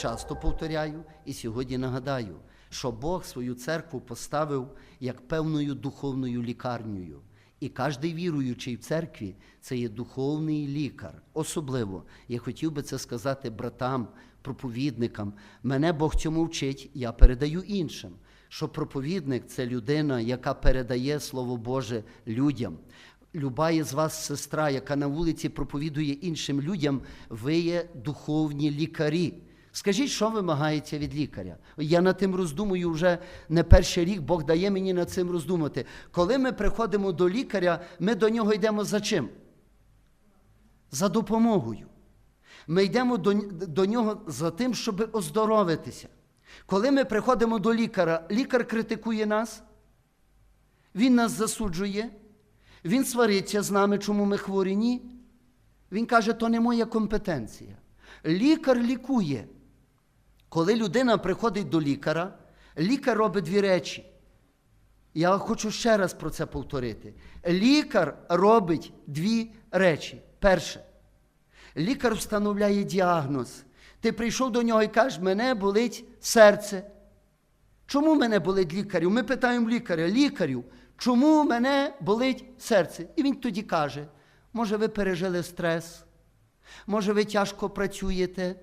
часто повторяю і сьогодні нагадаю, що Бог свою церкву поставив як певною духовною лікарнею. І кожен віруючий в церкві це є духовний лікар. Особливо я хотів би це сказати братам, проповідникам. Мене Бог цьому вчить, я передаю іншим. Що проповідник це людина, яка передає Слово Боже людям. Люба із вас сестра, яка на вулиці проповідує іншим людям, ви є духовні лікарі. Скажіть, що вимагається від лікаря? Я над тим роздумую вже не перший рік, Бог дає мені над цим роздумати. Коли ми приходимо до лікаря, ми до нього йдемо за чим? За допомогою. Ми йдемо до, до нього за тим, щоб оздоровитися. Коли ми приходимо до лікаря, лікар критикує нас, він нас засуджує, він свариться з нами, чому ми хворі. Ні. Він каже, то не моя компетенція. Лікар лікує. Коли людина приходить до лікаря, лікар робить дві речі. Я хочу ще раз про це повторити. Лікар робить дві речі. Перше, лікар встановляє діагноз. Ти прийшов до нього і кажеш, мене болить серце. Чому мене болить лікарю? Ми питаємо лікаря, лікарю, чому мене болить серце? І він тоді каже, може, ви пережили стрес, може, ви тяжко працюєте,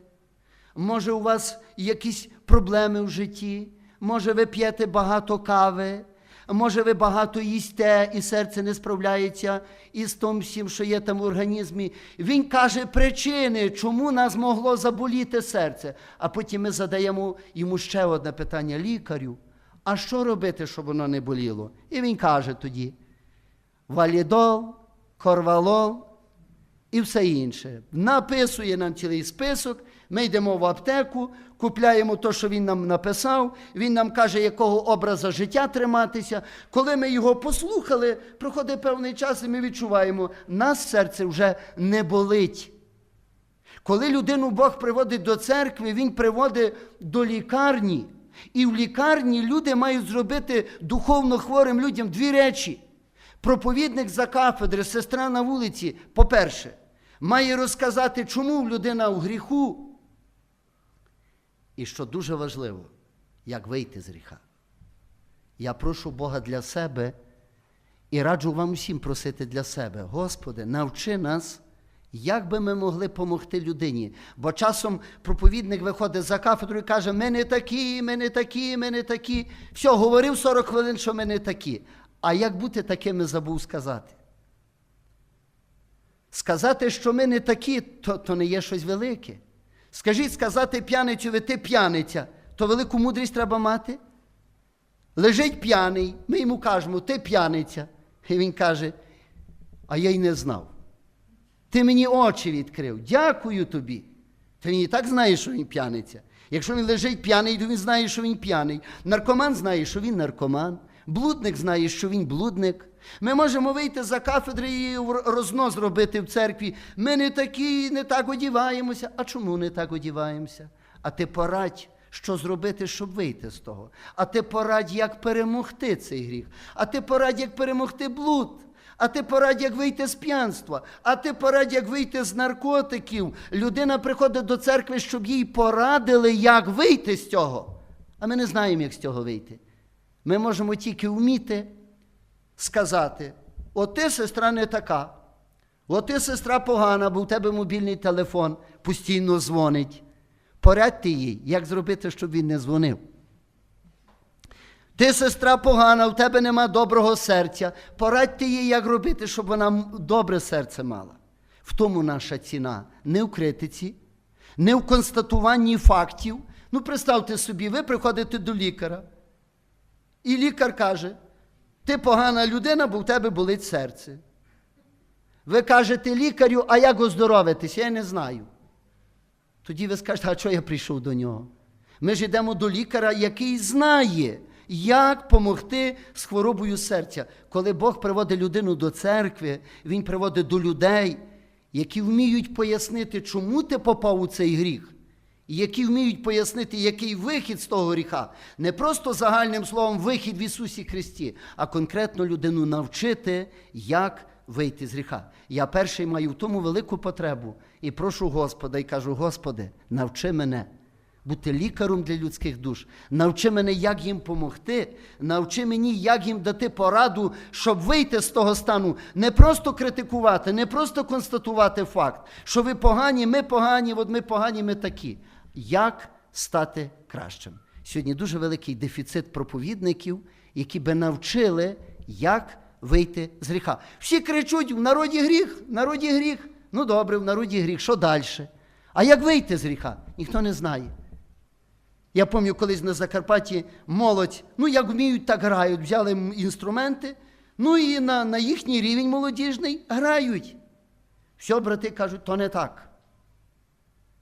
може, у вас якісь проблеми в житті, може, ви п'єте багато кави, може, ви багато їсте, і серце не справляється із тим всім, що є там в організмі. Він каже причини, чому нас могло заболіти серце. А потім ми задаємо йому ще одне питання лікарю. А що робити, щоб воно не боліло? І він каже тоді: валідол, корвалол і все інше. Написує нам цілий список. Ми йдемо в аптеку, купляємо те, що він нам написав. Він нам каже, якого образа життя триматися. Коли ми його послухали, проходить певний час, і ми відчуваємо, нас серце вже не болить. Коли людину Бог приводить до церкви, Він приводить до лікарні. І в лікарні люди мають зробити духовно хворим людям дві речі. Проповідник за кафедри, сестра на вулиці, по-перше, має розказати, чому людина в гріху. І що дуже важливо, як вийти з гріха. Я прошу Бога для себе і раджу вам усім просити для себе. Господи, навчи нас, як би ми могли допомогти людині. Бо часом проповідник виходить за кафедру і каже, ми не такі, ми не такі, ми не такі. Все, говорив 40 хвилин, що ми не такі. А як бути такими, забув сказати. Сказати, що ми не такі, то, то не є щось велике. Скажіть, сказати п'яницю, ти п'яниця, то велику мудрість треба мати. Лежить п'яний, ми йому кажемо, ти п'яниця. І він каже, а я й не знав. Ти мені очі відкрив. Дякую тобі. Ти він і так знаєш, що він п'яниця. Якщо він лежить п'яний, то він знає, що він п'яний. Наркоман знає, що він наркоман. Блудник знає, що він блудник. Ми можемо вийти за кафедри і рознос зробити в церкві. Ми не такі, не так одіваємося. А чому не так одіваємося? А ти порадь, що зробити, щоб вийти з того. А ти порадь, як перемогти цей гріх. А ти порадь, як перемогти блуд. А ти порадь, як вийти з п'янства, а ти порадь, як вийти з наркотиків. Людина приходить до церкви, щоб їй порадили, як вийти з цього. А ми не знаємо, як з цього вийти. Ми можемо тільки вміти сказати: от ти, сестра, не така, от ти, сестра погана, бо в тебе мобільний телефон постійно дзвонить. Порадьте їй, як зробити, щоб він не дзвонив. Ти, сестра погана, в тебе нема доброго серця. Порадьте їй, як робити, щоб вона добре серце мала. В тому наша ціна. Не в критиці, не в констатуванні фактів. Ну, представте собі, ви приходите до лікаря. І лікар каже, ти погана людина, бо в тебе болить серце. Ви кажете лікарю, а як оздоровитися? Я не знаю. Тоді ви скажете, а чого я прийшов до нього? Ми ж йдемо до лікаря, який знає, як допомогти з хворобою серця. Коли Бог приводить людину до церкви, Він приводить до людей, які вміють пояснити, чому ти попав у цей гріх які вміють пояснити, який вихід з того гріха. Не просто загальним словом вихід в Ісусі Христі, а конкретно людину навчити, як вийти з гріха. Я перший маю в тому велику потребу і прошу Господа і кажу: Господи, навчи мене. бути лікарем для людських душ. Навчи мене, як їм помогти. Навчи мені, як їм дати пораду, щоб вийти з того стану, не просто критикувати, не просто констатувати факт, що ви погані, ми погані, от ми погані, ми такі. Як стати кращим? Сьогодні дуже великий дефіцит проповідників, які би навчили, як вийти з гріха. Всі кричуть: в народі гріх, в народі гріх. Ну добре, в народі гріх, що далі? А як вийти з гріха? Ніхто не знає. Я пам'ятаю, колись на Закарпатті молодь, ну як вміють, так грають, взяли інструменти, ну і на, на їхній рівень молодіжний грають. Все, брати кажуть, то не так.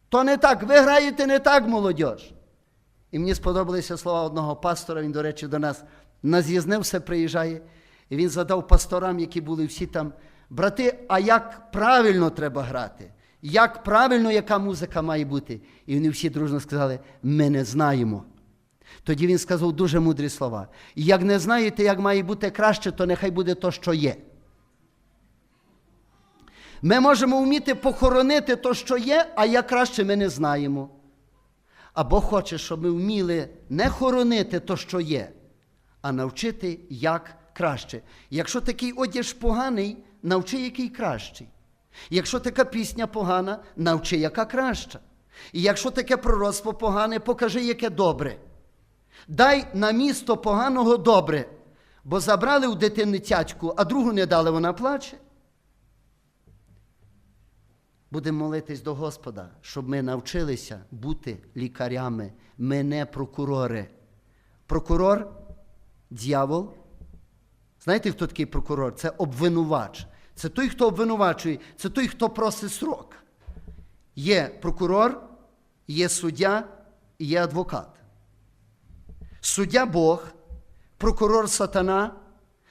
То не так, ви граєте не так, молодь. І мені сподобалися слова одного пастора, він, до речі, до нас на з'їзне все приїжджає. І він задав пасторам, які були всі там, брати, а як правильно треба грати? Як правильно, яка музика має бути? І вони всі дружно сказали: ми не знаємо. Тоді він сказав дуже мудрі слова. Як не знаєте, як має бути краще, то нехай буде то, що є. Ми можемо вміти похоронити то, що є, а як краще ми не знаємо. А Бог хоче, щоб ми вміли не хоронити то, що є, а навчити, як краще. Якщо такий одяг поганий, навчи, який кращий. Якщо така пісня погана, навчи, яка краща. І якщо таке пророцтво погане, покажи, яке добре. Дай на місто поганого добре, бо забрали у дитини тячку, а другу не дали, вона плаче. Будемо молитись до Господа, щоб ми навчилися бути лікарями, ми не прокурори. Прокурор дьявол. Знаєте, хто такий прокурор? Це обвинувач. Це той, хто обвинувачує, це той, хто просить срок. Є прокурор, є суддя і є адвокат. Суддя Бог, прокурор сатана.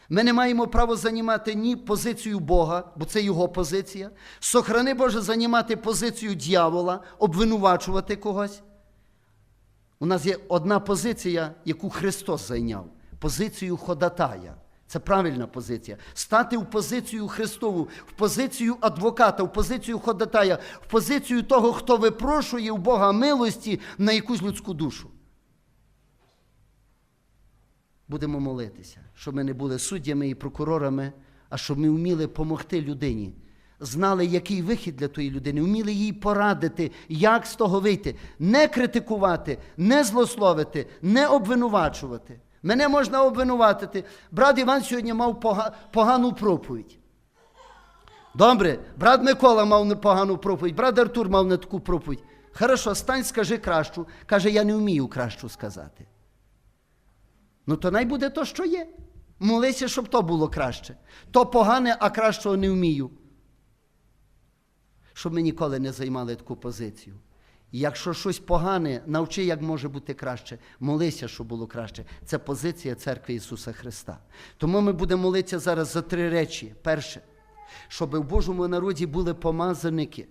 Ми не маємо права займати ні позицію Бога, бо це його позиція. Сохрани Боже займати позицію дьявола, обвинувачувати когось. У нас є одна позиція, яку Христос зайняв позицію ходатая. Це правильна позиція. Стати в позицію Христову, в позицію адвоката, в позицію ходатая, в позицію того, хто випрошує у Бога милості на якусь людську душу. Будемо молитися, щоб ми не були суддями і прокурорами, а щоб ми вміли допомогти людині. Знали, який вихід для тої людини, вміли їй порадити, як з того вийти, не критикувати, не злословити, не обвинувачувати. Мене можна обвинуватити. Брат Іван сьогодні мав погану проповідь. Добре, брат Микола мав непогану проповідь, брат Артур мав не таку проповідь. Хорошо, стань, скажи кращу. Каже, я не вмію кращу сказати. Ну, то най буде то, що є. Молися, щоб то було краще. То погане, а кращого не вмію. Щоб ми ніколи не займали таку позицію. Якщо щось погане, навчи, як може бути краще. Молися, щоб було краще. Це позиція церкви Ісуса Христа. Тому ми будемо молитися зараз за три речі. Перше, щоб в Божому народі були помазаники,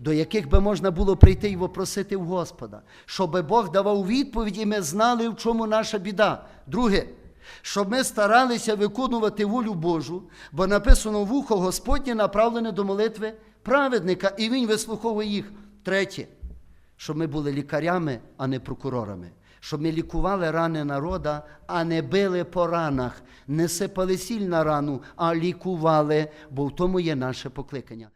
до яких би можна було прийти і попросити в Господа, щоб Бог давав відповідь, і ми знали, в чому наша біда. Друге, щоб ми старалися виконувати волю Божу, бо написано вухо Господнє направлене до молитви праведника, і Він вислуховує їх. Третє, щоб ми були лікарями, а не прокурорами. Щоб ми лікували рани народа, а не били по ранах, не сипали сіль на рану, а лікували, бо в тому є наше покликання.